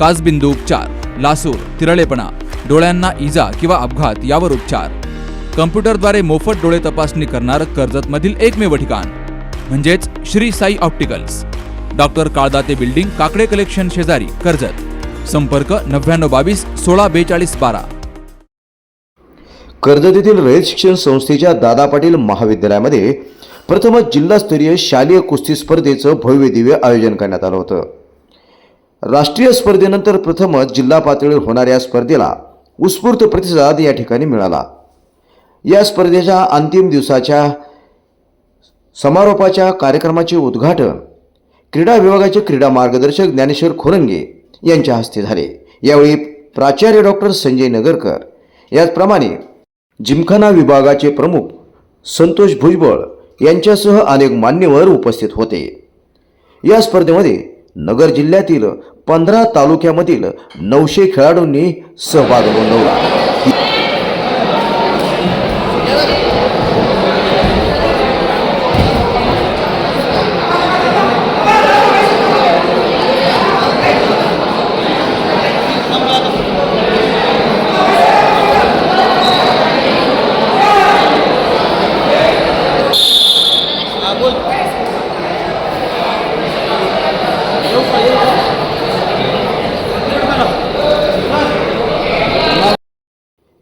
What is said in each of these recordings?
काचबिंदू उपचार लासूर तिरळेपणा डोळ्यांना इजा किंवा अपघात यावर उपचार. कम्प्युटरद्वारे मोफत डोळे तपासणी करणारं कर्जतमधील एकमेव ठिकाण म्हणजेच Shri Sai opticals. Doctor Kaldate building Kakade collection शेजारी कर्जत. संपर्क नव्याण्णव बावीस सोळा बेचाळीस बारा. कर्जत येथील रयत शिक्षण संस्थेच्या दादा पाटील महाविद्यालयामध्ये प्रथमच जिल्हास्तरीय शालेय कुस्ती स्पर्धेचं भव्य दिव्य आयोजन करण्यात आलं होतं. राष्ट्रीय स्पर्धेनंतर प्रथमच जिल्हा पातळीवर होणाऱ्या स्पर्धेला उत्स्फूर्त प्रतिसाद या ठिकाणी मिळाला. या स्पर्धेच्या अंतिम दिवसाच्या समारोपाच्या कार्यक्रमाचे उद्घाटन क्रीडा विभागाचे क्रीडा मार्गदर्शक ज्ञानेश्वर खोरंगे यांच्या हस्ते झाले. यावेळी प्राचार्य डॉक्टर संजय नगरकर याचप्रमाणे जिमखाना विभागाचे प्रमुख संतोष भुजबळ यांच्यासह अनेक मान्यवर उपस्थित होते. या स्पर्धेमध्ये नगर जिल्ह्यातील पंधरा तालुक्यामधील नऊशे खेळाडूंनी सहभाग नोंदवला.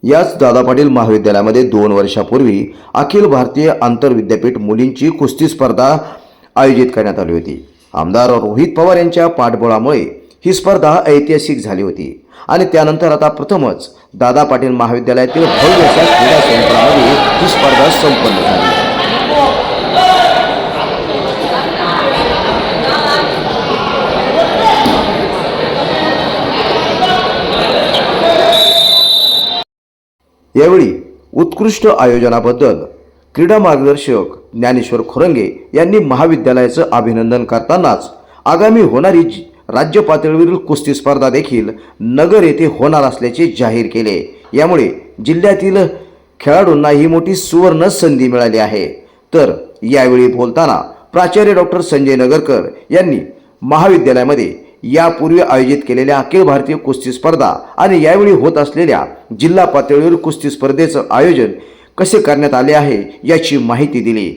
याच दादा पाटील महाविद्यालयामध्ये दोन वर्षापूर्वी अखिल भारतीय आंतरविद्यापीठ मुलींची कुस्ती स्पर्धा आयोजित करण्यात आली होती. आमदार रोहित पवार यांच्या पाठबळामुळे ही स्पर्धा ऐतिहासिक झाली होती. आणि त्यानंतर आता प्रथमच दादा पाटील महाविद्यालयातील भव्य अशा क्रीडा संकुलामध्ये ही स्पर्धा संपन्न झाली. यावेळी उत्कृष्ट आयोजनाबद्दल क्रीडा मार्गदर्शक ज्ञानेश्वर खोरंगे यांनी महाविद्यालयाचं अभिनंदन करतानाच आगामी होणारी राज्य पातळीवरील कुस्ती स्पर्धा देखील नगर येथे होणार असल्याचे जाहीर केले. यामुळे जिल्ह्यातील खेळाडूंना ही मोठी सुवर्ण संधी मिळाली आहे. तर यावेळी बोलताना प्राचार्य डॉक्टर संजय नगरकर यांनी महाविद्यालयामध्ये यापूर्वी आयोजित केलेल्या अखिल भारतीय कुस्ती स्पर्धा आणि यावेळी होत असलेल्या जिल्हा पातळीवर कुस्ती स्पर्धेचं आयोजन कसे करण्यात आले आहे याची माहिती दिली.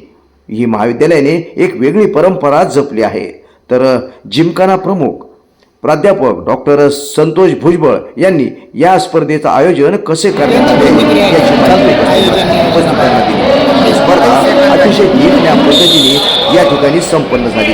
ही महाविद्यालयाने एक वेगळी परंपरा जपली आहे. तर जिमखाना प्रमुख प्राध्यापक डॉक्टर संतोष भुजबळ यांनी या स्पर्धेचं आयोजन कसे करण्यात आले याची माहिती स्पर्धा अतिशय पद्धतीने या ठिकाणी संपन्न झाली.